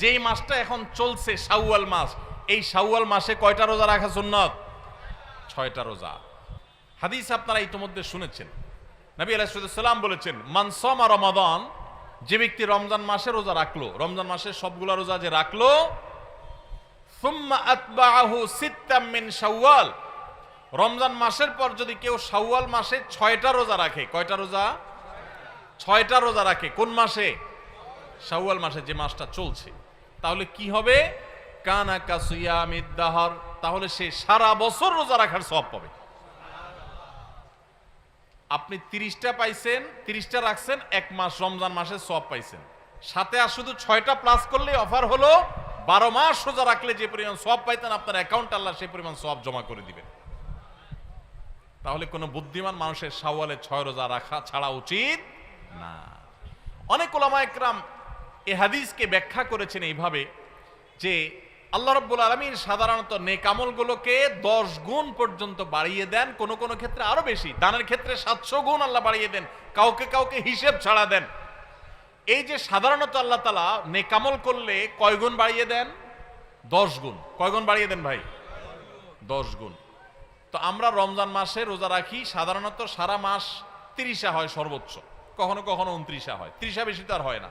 যেই মাসটা এখন চলছে, শাওয়াল মাস, এই শাওয়াল মাসে কয়টা রোজা রাখা সুন্নত? ছয়টা রোজা। হাদিস আপনারা ইতিমধ্যে শুনেছেন। নবী আলাইসাল্লাম বলেছেন মানসমা রমাদান, যে ব্যক্তি রমজান মাসে রোজা রাখল, রমজান মাসে সবগুলা রোজা যে রাখল শাওয়াল। রমজান মাসের পর যদি কেউ শাওয়াল মাসে ছয়টা রোজা রাখে, কয়টা রোজা? ছয়টা রোজা রাখে। কোন মাসে? শাওয়াল মাসে যে মাসটা চলছে। তাহলে কি হবে? কানা কাসুয়ামিদ দাহর। তাহলে সে সারা বছর রোজা রাখার সব পাবে। আপনি তিরিশটা পাইছেন, তিরিশটা রাখছেন, এক মাস, রমজান মাসে সব পাইছেন। সাথে আর শুধু ছয়টা প্লাস করলে অফার হলো, বারো মাস রোজা রাখলে যে পরিমাণ সব পাইতেন আপনার অ্যাকাউন্ট আল্লাহ সেই পরিমাণ সব জমা করে দিবেন। তাহলে কোনো বুদ্ধিমান মানুষের সাওয়ালে ছয় রোজা রাখা ছাড়া উচিত না। অনেক ওলামা একরাম এ হাদিসকে ব্যাখ্যা করেছেন এইভাবে যে আল্লাহ রব্বুল আলমীর সাধারণত নেকামলগুলোকে দশ গুণ পর্যন্ত বাড়িয়ে দেন, কোন কোন ক্ষেত্রে আরও বেশি। দানের ক্ষেত্রে সাতশো গুণ আল্লাহ বাড়িয়ে দেন, কাউকে কাউকে হিসেব ছাড়া দেন। এই যে সাধারণত আল্লাহ তালা নেকামল করলে কয় গুণ বাড়িয়ে দেন? দশ গুণ। কয় গুণ বাড়িয়ে দেন ভাই? দশ গুণ। তো আমরা রমজান মাসে রোজা রাখি, সাধারণত সারা মাস তিরিশা হয় সর্বোচ্চ। কখনো কখনো উনত্রিশা হয়। ত্রিশা বেশি তো আর হয় না।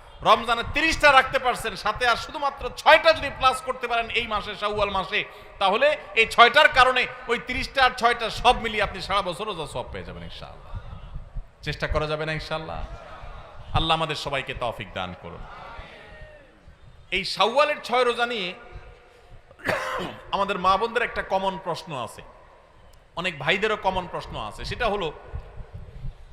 রমজানে তিরিশটা রাখতে পারছেন, সাথে আর শুধুমাত্র ছয়টা যদি প্লাস করতে পারেন এই মাসে, শাওয়াল মাসে, তাহলে এই ছয়টার কারণে ওই তিরিশটা আর ছয়টা সব মিলিয়ে আপনি সারা বছর রোজা সব পেয়ে যাবেন ইনশাআল্লাহ। চেষ্টা করা যাবে না ইনশাআল্লাহ? আল্লাহ আমাদের সবাইকে তফিক দান করুন। এই শাওয়ালের ছয় রোজা নিয়ে আমাদের মা বোনদের একটা কমন প্রশ্ন আছে। অনেক ভাইদেরও কমন প্রশ্ন আছে। সেটা হলো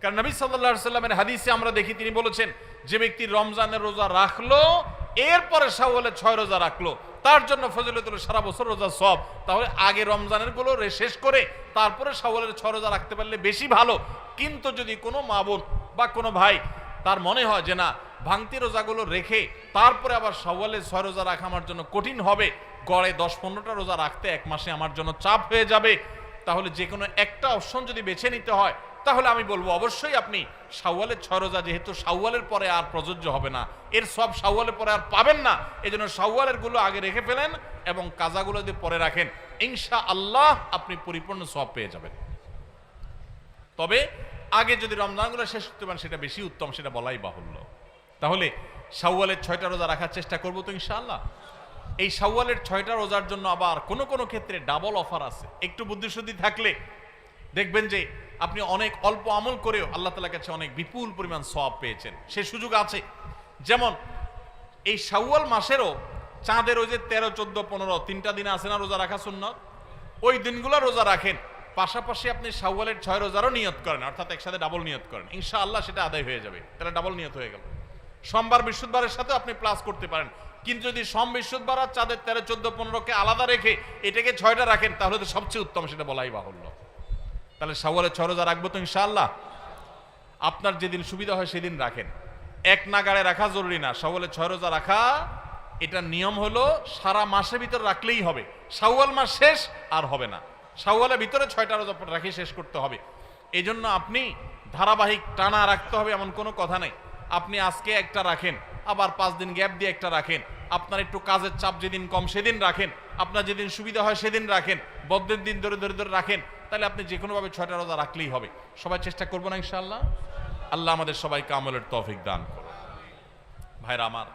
কারণ নবী সাল্লাল্লাহু সাল্লামের হাদিসে আমরা দেখি, তিনি বলেছেন, যে ব্যক্তি রমজানের রোজা রাখল, এরপরে শাওয়ালের ছয় রোজা রাখল, তার জন্য ফজিলত হলো সারা বছর রোজা সব, তাহলে আগে রমজানেরগুলো শেষ করে তারপরে শাওয়ালের ছয় রোজা রাখতে পারলে বেশি ভালো। কিন্তু যদি কোনো মা বোন বা কোনো ভাই তার মনে হয় যে না, ভাঙতি রোজাগুলো রেখে তারপরে আবার শাওয়ালের ছয় রোজা রাখা আমার জন্য কঠিন হবে, গড়ে দশ পনেরোটা রোজা রাখতে এক মাসে আমার জন্য চাপ হয়ে যাবে, তাহলে যে কোনো একটা অপশন যদি বেছে নিতে হয় তাহলে আমি বলব, অবশ্যই আপনি শাওয়ালের ছয় রোজা, যেহেতু শাওয়ালের পরে আর প্রযোজ্য হবে না, এর সব শাওয়ালের পরে আর পাবেন না এই জন্য শাওয়ালেরগুলো আগে রেখে ফেলেন এবং কাজাগুলো যদি পরে রাখেন ইনশা আল্লাহ আপনি পরিপূর্ণ সব পেয়ে যাবেন। তবে আগে যদি রমজানগুলো শেষ করতে পারেন, সেটা বেশি উত্তম, সেটা বলাই বাহুল্য। তাহলে শাওয়ালের ছয়টা রোজা রাখার চেষ্টা করব তো ইনশাআল্লাহ। এই শাওয়ালের ছয়টা রোজার জন্য আবার কোনো কোনো ক্ষেত্রে ডাবল অফার আছে। একটু বুদ্ধিশুদ্ধি থাকলে দেখবেন যে আপনি অনেক অল্প আমল করেও আল্লাহ তালার কাছে অনেক বিপুল পরিমাণ সব পেয়েছেন। সে সুযোগ আছে। যেমন, এই শাওয়াল মাসেরও চাঁদের ওই যে তেরো, চোদ্দ, পনেরো তিনটা দিন আছে না রোজা রাখা সুন্নত? ওই দিনগুলো রোজা রাখেন। পাশাপাশি আপনি শাওয়ালের ছয় রোজারও নিয়ত করেন, অর্থাৎ একসাথে ডাবল নিয়ত করেন। ইনশাআল্লাহ সেটা আদায় হয়ে যাবে। তাহলে ডাবল নিয়ত হয়ে গেল। সোমবার, বৃহস্পতিবারের সাথে আপনি প্লাস করতে পারেন। কিন্তু যদি সোম, বৃহস্পতিবার আর চাঁদের তেরো, চোদ্দ, পনেরোকে আলাদা রেখে এটাকে ছয়টা রাখেন, তাহলে তো সবচেয়ে উত্তম সেটা বলাই বাহুল্য। তাহলে শাওয়ালের ছয় রোজা রাখব তো ইনশাআল্লাহ। আপনার যেদিন সুবিধা হয় সেদিন রাখেন। এক নাগাড়ে রাখা জরুরি না, শাওয়ালের ছয় রোজা রাখা, এটা নিয়ম হলো সারা মাসের ভিতর রাখলেই হবে। সাওয়াল মাস শেষ আর হবে না। শাওয়ালের ভিতরে ছয়টা রোজা রাখি, শেষ করতে হবে। এই জন্য আপনি ধারাবাহিক টানা রাখতে হবে এমন কোনো কথা নেই। আপনি আজকে একটা রাখেন, আবার পাঁচ দিন গ্যাপ দিয়ে একটা রাখেন। আপনার একটু কাজের চাপ যেদিন কম সেদিন রাখেন। আপনার যেদিন সুবিধা হয় সেদিন রাখেন। বদ্ধের দিন ধরে ধরে ধরে রাখেন। তাহলে আপনি যে কোনোভাবে ছয়টা রোজা রাখলেই হবে। সবাই চেষ্টা করব না ইনশাআল্লাহ? আল্লাহ আমাদের সবাইকে আমলের তৌফিক দান করুন। ভাইরা আমার,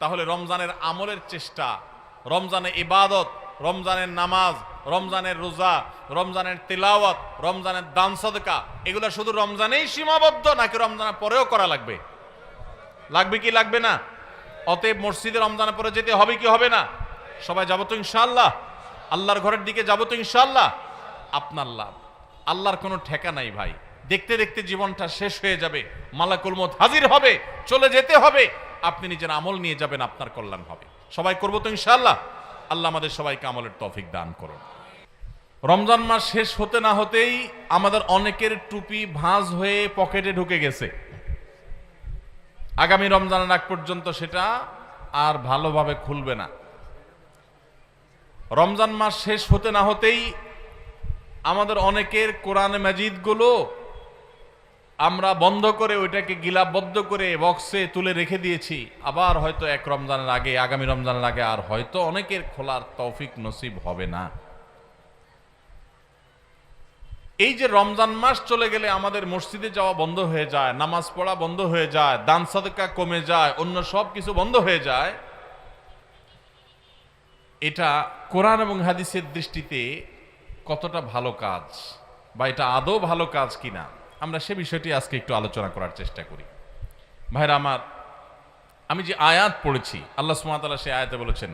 তাহলে রমজানের আমলের চেষ্টা, রমজানে ইবাদত, রমজানের নামাজ, রমজানের রোজা, রমজানের তিলাওয়াত, রমজানের দান সদকা, এগুলো শুধু রমজানেই সীমাবদ্ধ নাকি রমজানের পরেও করা লাগবে? লাগবে কি লাগবে না? অতএব মসজিদে রমজানের পরে যেতে হবে কি হবে না? সবাই যাব তো ইনশাআল্লাহ? আল্লাহর ঘরের দিকে যাব তো ইনশাআল্লাহ? আপনার লাভ। আল্লাহর কোনো ঠেকা নাই ভাই। দেখতে দেখতে জীবনটা শেষ হয়ে যাবে, মালাকুল মত হাজির হবে, চলে যেতে হবে, আপনি নিজের আমল নিয়ে যাবেন, আপনার কল্যাণ হবে। সবাই করব তো ইনশাআল্লাহ? আল্লাহ আমাদের সবাইকে আমলের তৌফিক দান করুন। রমজান মাস শেষ হতে না হতেই আমাদের অনেকের টুপি ভাঁজ হয়ে পকেটে ঢুকে গেছে। আগামী রমজানের আগ পর্যন্ত সেটা আর ভালোভাবে খুলবে না। রমজান মাস শেষ হতে না হতেই আমাদের অনেকের কোরআনে মাজিদগুলো আমরা বন্ধ করে ওইটাকে গিলাবদ্ধ করে বক্সে তুলে রেখে দিয়েছি। আবার হয়তো এক রমজানের আগে, আগামী রমজানের আগে আর হয়তো অনেকের খোলার তৌফিক নসিব হবে না। এই যে রমজান মাস চলে গেলে আমাদের মসজিদে যাওয়া বন্ধ হয়ে যায়, নামাজ পড়া বন্ধ হয়ে যায়, দান সাদকা কমে যায়, অন্য সব কিছু বন্ধ হয়ে যায়, এটা কোরআন এবং হাদিসের দৃষ্টিতে কতটা ভালো কাজ বা এটা আদৌ ভালো কাজ কিনা, আমরা সে বিষয়টি আজকে একটু আলোচনা করার চেষ্টা করি। ভাইরা আমার, আমি যে আয়াত পড়েছি, আল্লাহ সুবহানাহু সে আয়াতে বলেছেন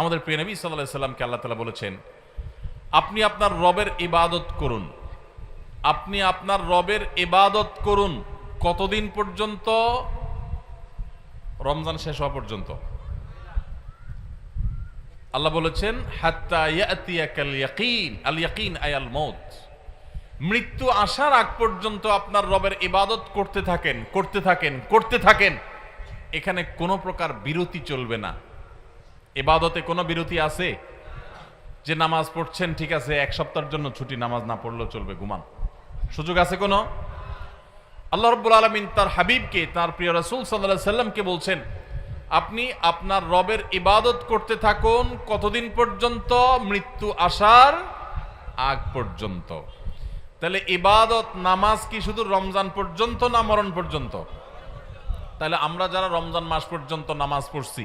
আমাদের প্রিয় নবী সাল্লাল্লাহু আলাইহি সাল্লামকে আল্লাহ তাআলা বলেছেন, আপনি আপনার রবের ইবাদত করুন। আপনি আপনার রবের ইবাদত করুন কতদিন পর্যন্ত? রমজান শেষ হওয়া পর্যন্ত। আল্লাহ বলেছেন আয়াল মৃত্যু আসার আগ পর্যন্ত আপনার রবের ইবাদত করতে থাকেন করতে থাকেন করতে থাকেন। এখানে কোনো প্রকার বিরতি চলবে না। এবাদতে কোনো বিরতি আছে? যে নামাজ পড়ছেন, ঠিক আছে, এক সপ্তাহের জন্য ছুটি, নামাজ না পড়লেও চলবে, ঘুমান। সুযোগ আছে কোনো? আল্লাহ রব্বুল আলমিন তার হাবিবকে, তার প্রিয় রাসূল সাল্লাহ সাল্লামকে বলছেন আপনি আপনার রবের ইবাদত করতে থাকুন। কতদিন পর্যন্ত? মৃত্যু আসার আগ পর্যন্ত। তাহলে ইবাদত, নামাজ কি শুধু রমজান পর্যন্ত না মরণ পর্যন্ত? তাহলে আমরা যারা রমজান মাস পর্যন্ত নামাজ পড়ছি,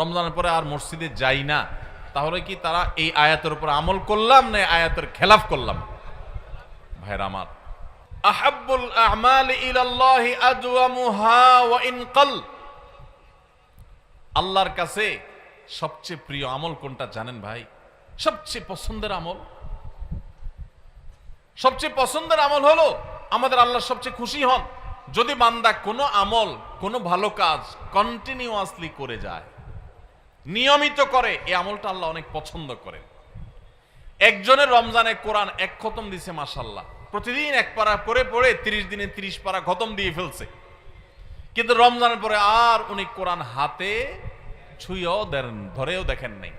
রমজানের পরে আর মসজিদে যাই না, তাহলে কি তারা এই আয়াতের উপর আমল করলাম না আয়াতের খেলাফ করলাম? ভাইরা আমার। আহাব্বুল আ'মাল ইলাল্লাহি আদওয়ামুহা ওয়া ইন কাল আল্লাহর কাছে সবচেয়ে প্রিয় আমল কোনটা জানেন ভাই? সবচেয়ে পছন্দের আমল? সবচেয়ে পছন্দের আমল হলো আমাদের আল্লাহ সবচেয়ে খুশি হন। যদি বান্দা কোনো আমল, কোনো ভালো কাজ কন্টিনিউয়াসলি করে যায়, নিয়মিত করে, এই আমলটা আল্লাহ অনেক পছন্দ করেন। একজনের রমজানে কোরআন এক খতম দিছে মাসাল্লাহ প্রতিদিন এক পারা করে পড়ে তিরিশ দিনে তিরিশ পারা খতম দিয়ে ফেলছে। কিন্তু রমজানের পরে আর উনি কোরআন হাতে ছুঁয়েও দেন, ধরেও দেখেন নাই।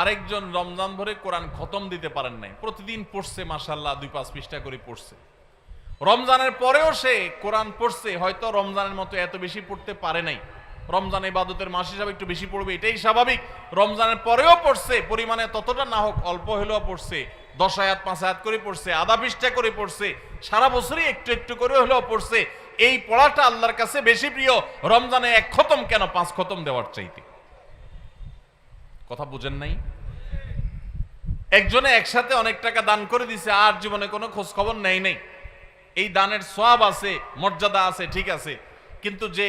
আরেকজন রমজান ভরে কোরআন খতম দিতে পারেন নাই। প্রতিদিন পড়ছে মাসাল্লাহ দুই পাঁচ পৃষ্ঠা করে পড়ছে। রমজানের পরেও সে কোরআন পড়ছে, হয়তো রমজানের মতো এত বেশি পড়তে পারে নাই। রমজান ইবাদতের মাস হিসাবে একটু বেশি পড়বে, এটাই স্বাভাবিক। রমজানের পরেও পড়ছে, পরিমাণে ততটা না হোক, অল্প হলেও পড়ছে। দশ আয়াত, পাঁচ আয়াত করে পড়ছে, আধা পৃষ্ঠা করে পড়ছে, সারা বছরই একটু একটু করে হলেও পড়ছে। এই পড়াটা আল্লাহর কাছে বেশি প্রিয়। রমজানে এক খতম কেন? পাঁচ খতম দেওয়ার চাইতে। কথা বুঝেন নাই? একজনে একসাথে অনেক টাকা দান করে দিছে, আর জীবনে কোনো খোঁজ খবর নেই নেই। এই দানের সব আছে, মর্যাদা আছে, ঠিক আছে। কিন্তু যে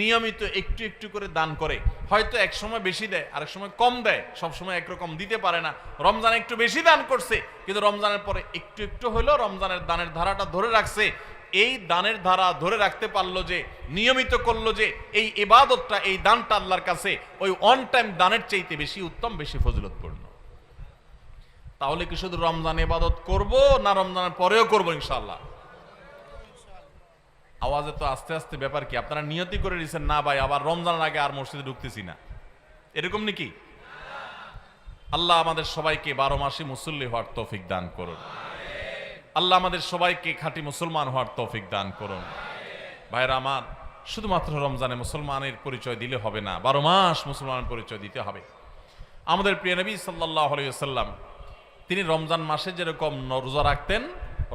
নিয়মিত একটু একটু করে দান করে, হয়তো এক সময় বেশি দেয়, আরেক সময় কম দেয়, সব সময় একরকম দিতে পারে না। রমজান একটু বেশি দান করছে, কিন্তু রমজানের পরে একটু একটু হলেও রমজানের দানের ধারাটা ধরে রাখছে। এই দানের ধারা ধরে রাখতে পারল যে, নিয়মিত করল যে, এই এবাদতটা এই দানটা আল্লাহর কাছে ওই অন টাইম দানের চাইতে বেশি উত্তম, বেশি ফজিলতপূর্ণ। তাহলে কি শুধু রমজান এবাদত করব না রমজানের পরেও করব ইনশাআল্লাহ? আওয়াজে তো আস্তে আস্তে ব্যাপার কি, আপনারা নিয়তি করে দিয়েছেন না ভাই, আবার রমজানের আগে আর মসজিদে ঢুকতেছি না। এরকম নাকি? আল্লাহ আমাদের সবাইকে বারো মাসে মুসল্লি হওয়ার তৌফিক দান করুন। আল্লাহ আমাদের সবাইকে খাঁটি মুসলমান হওয়ার তৌফিক দান করুন। ভাইরা আমার, শুধুমাত্র রমজানে মুসলমানের পরিচয় দিলে হবে না, বারো মাস মুসলমানের পরিচয় দিতে হবে। আমাদের প্রিয় নবী সাল্লাহ আলাইসাল্লাম তিনি রমজান মাসে যেরকম রোজা রাখতেন,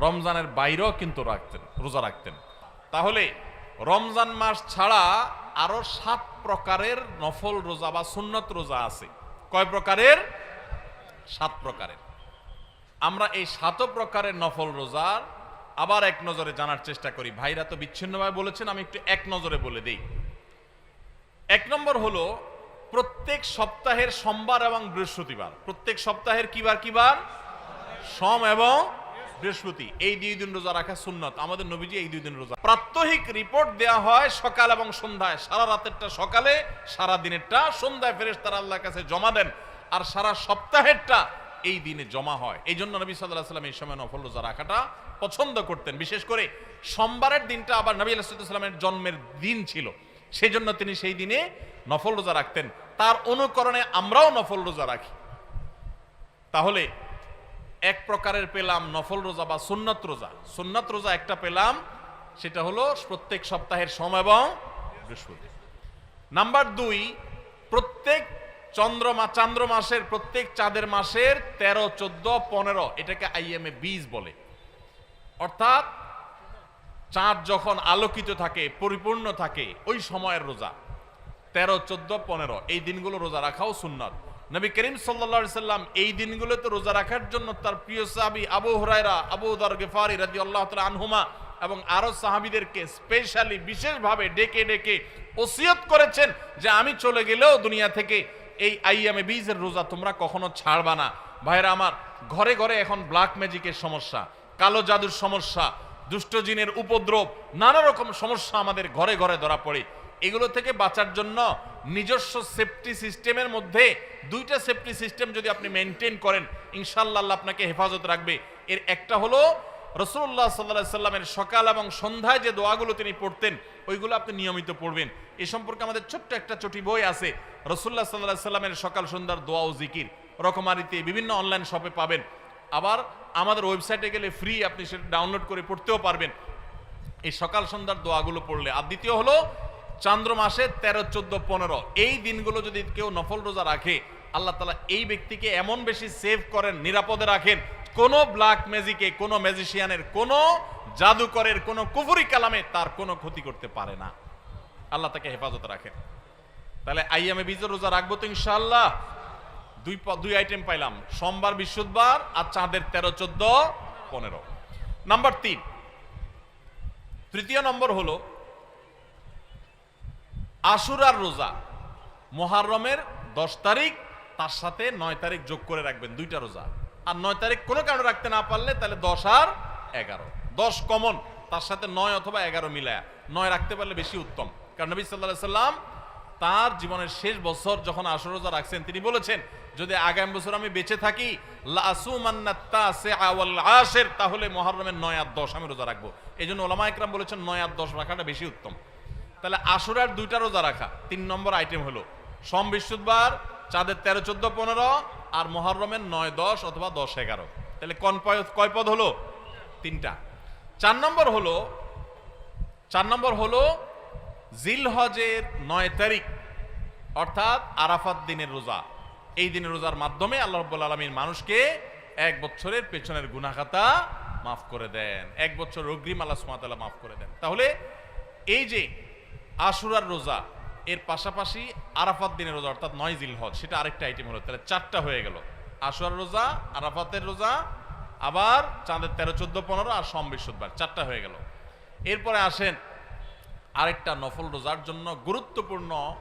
রমজানের বাইরেও কিন্তু রাখতেন, রোজা রাখতেন। তাহলে রমজান মাস ছাড়া আরও সাত প্রকারের নফল রোজা বা সুন্নত রোজা আছে। কয় প্রকারের? সাত প্রকারের। আমরা এই সাত প্রকারের নফল রোজার আবার এক নজরে জানার চেষ্টা করি। ভাইরা তো বিচ্ছিন্নভাবে বলেছেন, আমি একটু এক নজরে বলে দিই। এক নম্বর হলো, প্রত্যেক সপ্তাহের সোমবার এবং বৃহস্পতিবার। প্রত্যেক সপ্তাহের কিবার কিবার? সম এবং বৃহস্পতি, এই দুই দিন রোজা রাখা সুন্নত, আমাদের নবীজি এই দুই দিন রোজা প্রাত্যহিক রিপোর্ট দেয়া হয় সকাল এবং সন্ধ্যায়, সারা রাতেরটা সকালে, সারা দিনেরটা সন্ধ্যায় ফেরেস তারা আল্লাহর কাছে জমা দেন, আর সারা সপ্তাহেরটা এই দিনে জমা হয়। এই জন্য নবী সাল্লাহ সাল্লাম এই সময় নফল রোজা রাখাটা পছন্দ করতেন। বিশেষ করে সোমবারের দিনটা আবার নবী আলাইসাল্লামের জন্মের দিন ছিল সেই জন্য তিনি সেই দিনে নফল রোজা রাখতেন। তার অনুকরণে আমরাও নফল রোজা রাখি। তাহলে এক প্রকারের পেলাম নফল রোজা বা সুন্নত রোজা। সুন্নত রোজা একটা পেলাম, সেটা হলো প্রত্যেক সপ্তাহের সোম এবং বৃহস্পতি। নাম্বার দুই, প্রত্যেক চন্দ্রমা চান্দ্র মাসের প্রত্যেক চাঁদের মাসের তেরো, চোদ্দ, পনেরো, এটাকে আইএমএ বীজ বলে। অর্থাৎ চাঁদ যখন আলোকিত থাকে, পরিপূর্ণ থাকে, ওই সময়ের রোজা। তেরো, চোদ্দ, পনেরো, এই দিনগুলো রোজা রাখাও সুন্নত। নবী করিম সাল্লা সাল্লাম এই দিনগুলোতে রোজা রাখার জন্য তার প্রিয় সাহাবি আবু হরাইরা আবু দর গেফারি রাজি আল্লাহ আনহুমা এবং আরও সাহাবিদেরকে স্পেশালি বিশেষভাবে ডেকে ডেকে ওসিয়ত করেছেন যে আমি চলে গেলেও দুনিয়া থেকে এই আইয়ামে বীজের রোজা তোমরা কখনো ছাড়বা না। ভাইরা আমার, ঘরে ঘরে এখন ব্ল্যাক ম্যাজিকের সমস্যা, কালো জাদুর সমস্যা দুষ্টজিনের উপদ্রব, নানা রকম সমস্যা আমাদের ঘরে ঘরে ধরা পড়ে। এগুলো থেকে বাঁচার জন্য নিজস্ব সেফটি সিস্টেমের মধ্যে দুইটা সেফটি সিস্টেম যদি আপনি মেনটেন করেন ইনশাল্লাহ আপনাকে হেফাজত রাখবে। এর একটা হলো রসুল্লাহ সাল্লা সাল্লামের সকাল এবং সন্ধ্যায় যে দোয়াগুলো তিনি পড়তেন, ওইগুলো আপনি নিয়মিত পড়বেন। এ সম্পর্কে আমাদের ছোট্ট একটা চটি বই আছে রসুল্লাহ সাল্লাহ সাল্লামের সকাল, সন্ধ্যার দোয়া ও জিকির। রকমারিতে বিভিন্ন অনলাইন শপে পাবেন। আবার আমাদের ওয়েবসাইটে গেলে ফ্রি আপনি সেটা ডাউনলোড করে পড়তেও পারবেন। এই সকাল, সন্ধ্যার দোয়াগুলো পড়লে। আর দ্বিতীয় হলো চান্দ্র মাসে তেরো, চোদ্দ, পনেরো। এই দিনগুলো যদি কেউ নফল রোজা রাখে, আল্লাহ তালা এই ব্যক্তিকে এমন বেশি সেভ করেন, নিরাপদে রাখেন, কোনো ব্ল্যাক ম্যাজিকে কোনো ম্যাজিশিয়ানের কোনো জাদুকরের, কোনো কুফুরি কালামে তার কোনো ক্ষতি করতে পারে না। আল্লাহ তাকে হেফাজতে রাখেন। তাহলে আইয়ামে বীজের রোজা রাখব তো ইনশাল্লাহ দুই দুই আইটেম পাইলাম। সোমবার, বৃহস্পতিবার আর চাঁদের তেরো, চোদ্দ, পনেরো। নাম্বার তিন। তৃতীয় নম্বর হলো আশুরার রোজা। মহারমের দশ তারিখ, তার সাথে নয় তারিখ যোগ করে রাখবেন, দুইটা রোজা। আর নয় তারিখ কোনো কারণে রাখতে না পারলে তাহলে দশ আর এগারো। দশ কমন, তার সাথে নয় অথবা এগারো মিলায়া। নয় রাখতে পারলে বেশি উত্তম। কারণ নবী সাল্লাহ সাল্লাম তার জীবনের শেষ বছর যখন আশুর রোজা রাখছেন, তিনি বলেছেন, যদি আগামী বছর আমি বেঁচে থাকি তাহলে মহারমের নয় আর দশ আমি রোজা রাখব। এই জন্য ওলামা একরাম বলেছেন, নয় আর দশ রাখাটা বেশি উত্তম। তাহলে আশুরার দুইটা রোজা রাখা। তিন নম্বর আইটেম হলো, সোম বৃহস্পতিবার, চাঁদের তেরো, চোদ্দ, পনেরো, আর মহরমের নয়, দশ অথবা দশ, এগারো। তাহলে কন কয় পদ হলো? তিনটা। চার নম্বর হলো, চার নম্বর হলো, জিলহজের নয় তারিখ, অর্থাৎ আরাফাত দিনের রোজা। এই দিনের রোজার মাধ্যমে আল্লাহ রব্বুল আলমীর মানুষকে এক বছরের পেছনের গুনাখাতা মাফ করে দেন। এক বছর অগ্রিম আল্লাহ সুমাতাল্লাহ মাফ করে দেন। তাহলে এই যে আশুরার রোজা, এর পাশাপাশি আরাফাত দিনের রোজা, অর্থাৎ নয় জিল হজ সেটা আরেকটা আইটেম হলো। তাহলে চারটা হয়ে গেল। আশুরার রোজা, আরাফাতের রোজা, আবার চাঁদের তেরো, চোদ্দ, পনেরো আর সোম বৃহস্পতিবার, চারটা হয়ে গেল। এরপরে আসেন আরেকটা নফল রোজার জন্য গুরুত্বপূর্ণ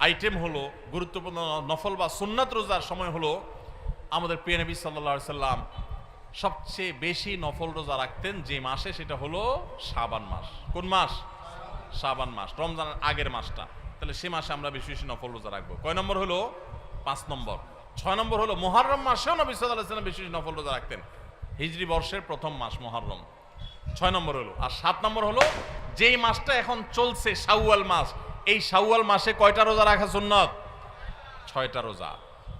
আইটেম হলো, গুরুত্বপূর্ণ নফল বা সুন্নাত রোজার সময় হলো, আমাদের প্রিয় নবী সাল্লা সাল্লাম সবচেয়ে বেশি নফল রোজা রাখতেন যে মাসে, সেটা হলো শাবান মাস। কোন মাস? শাবান মাস, রমজানের আগের মাসটা। তাহলে সে মাসে আমরা বেশি বেশি নফল রোজা রাখব। কয় নম্বর হলো? পাঁচ নম্বর। ছয় নম্বর হলো মহারম মাসেও নবী সাল্লাহ সাল্লাম বেশি বেশি নফল রোজা রাখতেন। হিজরি বর্ষের প্রথম মাস মহারম ছয় নম্বর হলো, আর সাত নম্বর হলো, যেই মাসটা এখন চলছে, শাওয়াল মাস, এই শাওয়াল মাসে কয়টা রোজা রাখা সুন্নত? ছয়টা রোজা।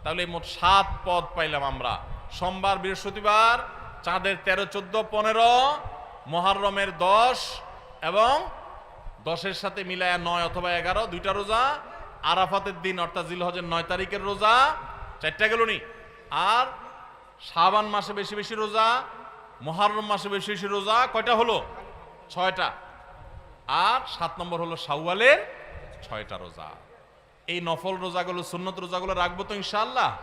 তাহলে মোট সাত পদ পাইলাম আমরা। সোমবার, বৃহস্পতিবার, চাঁদের তেরো, চোদ্দ, পনেরো মহারমের দশ এবং দশের সাথে মিলায়া নয় অথবা এগারো, দুইটা রোজা, আরাফাতের দিন, অর্থাৎ জিলহজের নয় তারিখের রোজা, চারটা গেল নি আর শাবান মাসে বেশি বেশি রোজা, মহারম মাসে বেশি বেশি রোজা, কয়টা হলো? ছয়টা। আর সাত নম্বর হলো শাওয়ালের ছয়টা রোজা। এই নফল রোজাগুলো, সুন্নত রোজাগুলো রাখব তো ইনশাল্লাহ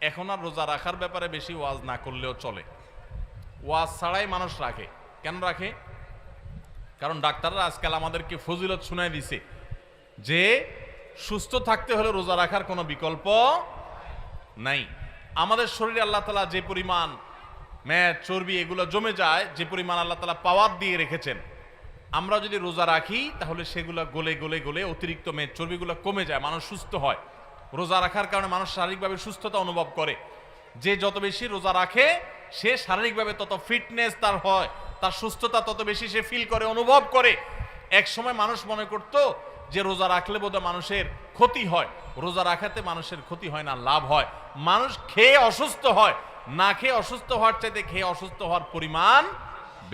এখন আর রোজা রাখার ব্যাপারে বেশি ওয়াজ না করলেও চলে। ওয়াজ ছাড়াই মানুষ রাখে। কেন রাখে? কারণ ডাক্তাররা আজকাল আমাদেরকে ফজিলত শুনাই দিছে যে সুস্থ থাকতে হলে রোজা রাখার কোনো বিকল্প নাই। আমাদের শরীরে আল্লাহ তালা যে পরিমাণ ম্যাচ চর্বি এগুলো জমে যায়, যে পরিমাণ আল্লাহ তালা পাওয়ার দিয়ে রেখেছেন, আমরা যদি রোজা রাখি তাহলে সেগুলো গলে গলে গলে অতিরিক্ত মেদ চর্বিগুলো কমে যায়, মানুষ সুস্থ হয়। রোজা রাখার কারণে মানুষ শারীরিকভাবে সুস্থতা অনুভব করে। যে যত বেশি রোজা রাখে, সে শারীরিকভাবে তত ফিটনেস তার হয়। তার সুস্থতা তত বেশি সে ফিল করে, অনুভব করে। এক সময় মানুষ মনে করত যে রোজা রাখলে বোধহয় মানুষের ক্ষতি হয়। রোজা রাখাতে মানুষের ক্ষতি হয় না, লাভ হয়। মানুষ খেয়ে অসুস্থ হয়। না খেয়ে অসুস্থ হওয়ার চাইতে খেয়ে অসুস্থ হওয়ার পরিমাণ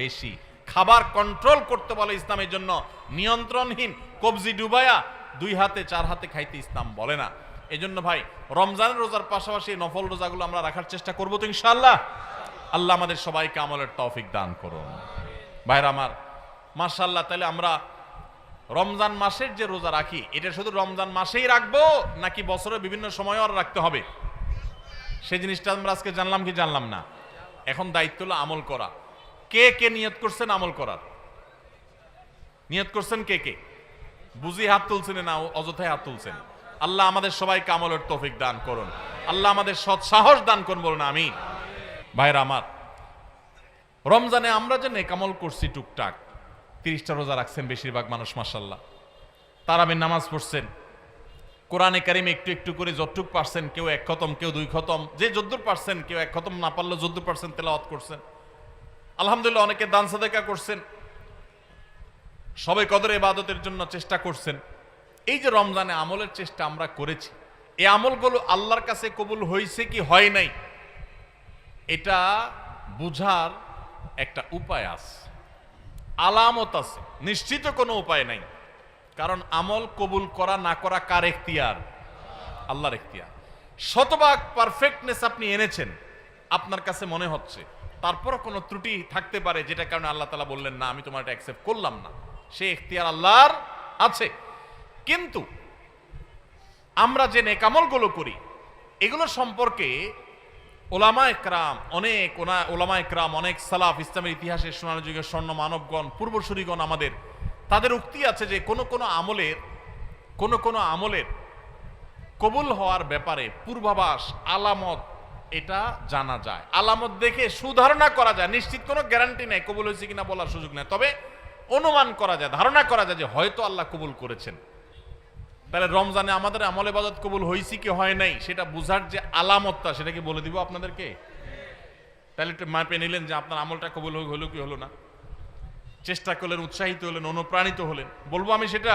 বেশি। খাবার কন্ট্রোল করতে বলে ইসলামের জন্য নিয়ন্ত্রণহীন কবজি ডুবায়া দুই হাতে, চার হাতে খাইতে ইসলাম বলে না। এই জন্য ভাই, রমজানের রোজার পাশাপাশি নফল রোজাগুলো আমরা রাখার চেষ্টা করব তো ইনশাল্লাহ আল্লাহ আমাদের সবাইকে আমলের তৌফিক দান করুন। ভাইরা আমার মার্শাল্লাহ তাহলে আমরা রমজান মাসের যে রোজা রাখি, এটা শুধু রমজান মাসেই রাখব, নাকি বছরের বিভিন্ন সময়ও আর রাখতে হবে? সেই জিনিসটা আমরা আজকে জানলাম কি জানলাম না? এখন দায়িত্ব হলো আমল করা। কে কে নিয়ত করছেন আমল করার? নিয়ত করছেন কে কে? বুঝি হাত তুলছেন না, অযথায় হাত তুলছেন। আল্লাহ আমাদের সবাইকে আমলের তৌফিক দান করুন। আল্লাহ আমাদের সৎ সাহস দান করুন, বলুন আমি ভাইরা আমার, রমজানে আমরা যে নেকামল করছি টুকটাক, তিরিশটা রোজা রাখছেন বেশিরভাগ মানুষ মাসাল্লাহ তারাবের নামাজ পড়ছেন, কোরআনে কারিম একটু একটু করে যতটুক পারছেন, কেউ এক খতম, কেউ দুই খতম, যে যদ্দুর পারছেন, কেউ এক খতম, না পারলেও যদ্দুর পারছেন, তেলাওয়াত করছেন। আলহামদুলিল্লাহ অনেকে দান সাদেকা করছেন সবাই কদর ইবাদতের জন্য চেষ্টা করছেন। এই যে রমজানে আমলের চেষ্টা আমরা করেছি, এই আমলগুলো আল্লাহর কাছে কবুল হয়েছে কি হয় নাই এটা বুঝার একটা উপায় আছে। আলামত আছে। নিশ্চিত কোনো উপায় নাই। কারণ আমল কবুল করা, না করা কার এখতিয়ার? আল্লাহর এখতিয়ার। শতভাগ পারফেক্টনেস আপনি এনেছেন, আপনার কাছে মনে হচ্ছে। তারপরও কোনো ত্রুটি থাকতে পারে যেটা কারণে আল্লাহ তালা বললেন, না, আমি তোমার এটা অ্যাকসেপ্ট করলাম না। সে এখতিয়ার আল্লাহর আছে। কিন্তু আমরা যে নেকামলগুলো করি, এগুলো সম্পর্কে ওলামা একরাম অনেক ওনা ওলামা একরাম অনেক সালাফ ইসলামের ইতিহাসে সোনার যুগের স্বর্ণ মানবগণ, পূর্বসূরিগণ আমাদের। তাদের উক্তি আছে যে কোনো কোনো আমলের, কোনো কোনো আমলের কবুল হওয়ার ব্যাপারে পূর্বাভাস, আলামত, এটা জানা যায়। আলামত দেখে সুধারণা করা যায়। নিশ্চিত কোনো গ্যারান্টি নেই কবুল হয়েছে কিনা বলার সুযোগ নেই। তবে অনুমান করা যায়, ধারণা করা যায় যে হয়তো আল্লাহ কবুল করেছেন। তাহলে রমজানে আমাদের আমলে বাজাত কবুল হয়েছে কি হয় নাই? সেটা বুঝার যে আলামতটা, সেটা কি বলে দিব আপনাদেরকে? তাহলে একটু মাপে নিলেন যে আপনার আমলটা কবুল হলো কি হলো না। চেষ্টা করলেন, উৎসাহিত হলেন, অনুপ্রাণিত হলেন। বলব আমি সেটা?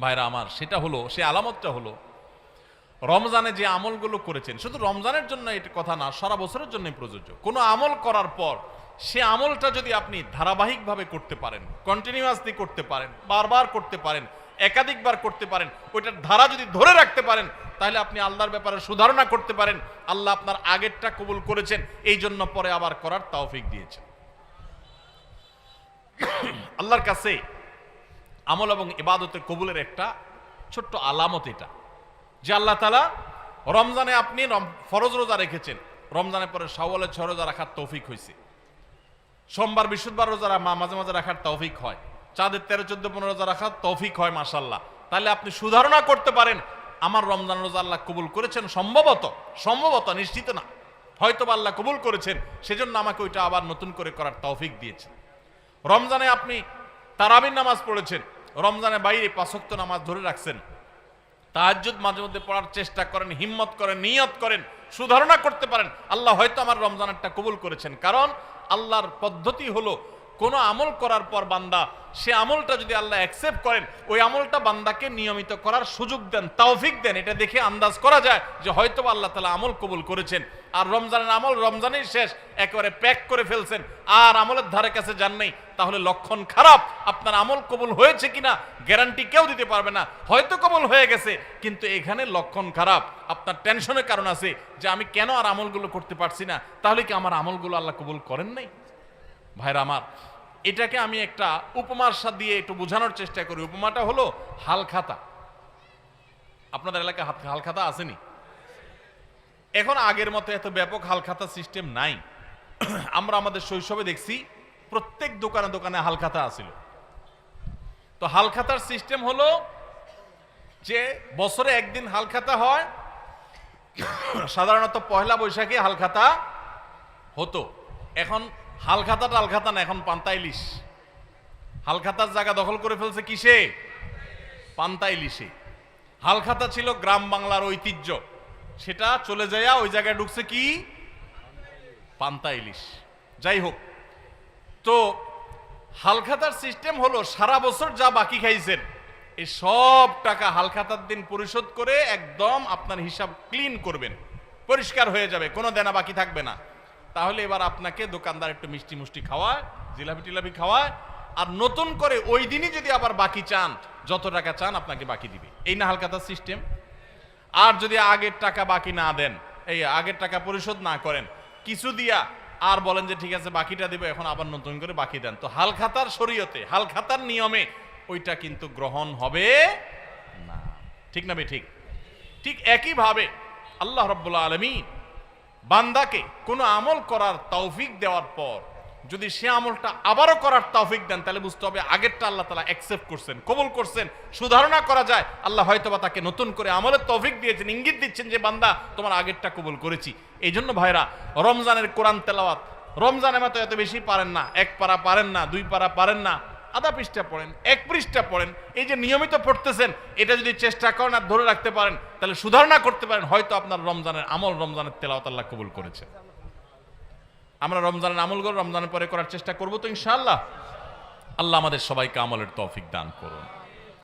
ভাইরা আমার, সেটা হলো, সে আলামতটা হলো, রমজানে যে আমলগুলো করেছেন, শুধু রমজানের জন্য এটা কথা না, সারা বছরের জন্য প্রযোজ্য। কোনো আমল করার পর, সে আমলটা যদি আপনি ধারাবাহিকভাবে করতে পারেন কন্টিনিউয়াসলি করতে পারেন, বারবার করতে পারেন একাধিকবার করতে পারেন, ওইটার ধারা যদি ধরে রাখতে পারেন, তাহলে আপনি আল্লাহর ব্যাপারে সুধারণা করতে পারেন। আল্লাহ আপনার আগেরটা কবুল করেছেন, এই জন্য পরে আবার করার তাওফিক দিয়েছেন। আল্লাহর কাছে আমল এবং ইবাদতে কবুলের একটা ছোট্ট আলামত এটা, যে আল্লাহ তালা রমজানে আপনি ফরজ রোজা রেখেছেন। রমজানের পরে সাওয়ালের ছয় রোজা রাখার তৌফিক হয়েছে সোমবার, বৃহস্পতিবার রোজা মা- মাঝে মাঝে রাখার তৌফিক হয়। চাঁদের তেরো, চোদ্দ, পনেরো রোজা রাখার তৌফিক হয় মাসাল্লাহ তাহলে আপনি সুধারণা করতে পারেন, আমার রমজান রোজা আল্লাহ কবুল করেছেন, সম্ভবত সম্ভবত, নিশ্চিত না। হয়তো আল্লাহ কবুল করেছেন, সেজন্য আমাকে ওইটা আবার নতুন করে করার তৌফিক দিয়েছে রমজানে আপনি তারাবির নামাজ পড়েছেন, রমজানে বাইরে পাঁচক্ত নামাজ ধরে রাখছেন। তাহাজ্জুদ মাঝে মধ্যে পড়ার চেষ্টা করেন, হিম্মত করেন, নিয়ত করেন, সুধারণা করতে পারেন। আল্লাহ হয়তো আমার রমজানেরটা কবুল করেছেন, কারণ আল্লাহর পদ্ধতি হলো কোনো আমল করার পর বান্দা, সে আমলটা যদি আল্লাহ অ্যাকসেপ্ট করেন, ওই আমলটা বান্দাকে নিয়মিত করার সুযোগ দেন তাওফিক দেন। এটা দেখে আন্দাজ করা যায় যে হয়তো আল্লাহ তালা আমল কবুল করেছেন। আর রমজানের আমল রমজানেই শেষ, একেবারে প্যাক করে ফেলছেন। আর আমলের ধারে কাছে যান নেই, তাহলে লক্ষণ খারাপ। আপনার আমল কবুল হয়েছে কিনা গ্যারান্টি কেউ দিতে পারবে না। হয়তো কবুল হয়ে গেছে, কিন্তু এখানে লক্ষণ খারাপ। আপনার টেনশনের কারণ আছে যে আমি কেন আর আমলগুলো করতে পারছি না। তাহলে কি আমার আমলগুলো আল্লাহ কবুল করেন নাই? ভাইরা আমার এটাকে আমি একটা উপমার সাথে দিয়ে একটু বোঝানোর চেষ্টা করি। উপমাটা হলো হালখাতা। আপনাদের এলাকায় হালখাতা আসেনি? এখন আগের মতো এত ব্যাপক হালখাতা সিস্টেম নাই। আমরা আমাদের শৈশবে দেখছি প্রত্যেক দোকানে দোকানে হালখাতা আছিল। তো হালখাতার সিস্টেম হলো যে বছরে একদিন হালখাতা হয়, সাধারণত পয়লা বৈশাখে হালখাতা হতো। এখন হালখাতা টালখাতা না, এখন পান্তা ইলিশ। হালখাতার জায়গা দখল করে ফেলছে কিসে? পান্তা ইলিশে। হালখাতা ছিল গ্রাম বাংলার ঐতিহ্য। সেটা চলে যায় ওই জায়গায় ঢুকছে কি? পান্তা ইলিশ। যাই হোক, তো হালখাতার সিস্টেম হলো সারা বছর যা বাকি খাইছেন এই সব টাকা হালখাতার দিন পরিশোধ করে একদম আপনার হিসাব ক্লিন করবেন। পরিষ্কার হয়ে যাবে, কোনো দেনা বাকি থাকবে না। তাহলে এবার আপনাকে দোকানদার একটু মিষ্টি মুষ্টি খাওয়ায়, জিলাপি টিলাপি খাওয়ায়, আর নতুন করে ওই দিনই যদি আবার বাকি চান, যত টাকা চান আপনাকে বাকি দিবে। এই না হালখাতার সিস্টেম আর যদি আগের টাকা বাকি না দেন, এই আগের টাকা পরিশোধ না করেন, কিছু দিয়া আর বলেন যে ঠিক আছে, বাকিটা দেবো, এখন আবার নতুন করে বাকি দেন। তো হালখাতার শরীয়তে, হালখাতার নিয়মে ওইটা কিন্তু গ্রহণ হবে না। ঠিক না বে ঠিক? ঠিক একইভাবে আল্লাহ রব্বুল্লা আলমী বান্দাকে কোনো আমল করার তৌফিক দেওয়ার পর, যদি সে আমলটা আবারও করার তৌফিক দেন, তাহলে বুঝতে হবে আগেরটা আল্লাহ তালা অ্যাকসেপ্ট করছেন, কবুল করছেন, সুধারণা করা যায়। আল্লাহ হয়তোবা তাকে নতুন করে আমলের তৌফিক দিয়েছেন, ইঙ্গিত দিচ্ছেন যে, বান্দা, তোমার আগেরটা কবুল করেছি। এই জন্য ভাইরা রমজানের কোরআন তেলাওয়াত রমজানের মতো এত বেশি পারেন না, এক পারা পারেন না, দুই পারা পারেন না। আধা পৃষ্ঠা পড়েন, এক পৃষ্ঠা পড়েন, এই যে নিয়মিত পড়তেছেন, এটা যদি চেষ্টা করেন আর ধরে রাখতে পারেন, তাহলে সুধারণা করতে পারেন, হয়তো আপনার রমজানের আমল রমজানের তেলাওয়াত আল্লাহ কবুল করেছে। আমরা রমজানের আমলগুলো রমজানের পরে করার চেষ্টা করব তো ইনশাআল্লাহ। আল্লাহ আমাদের সবাইকে আমলের তৌফিক দান করুন।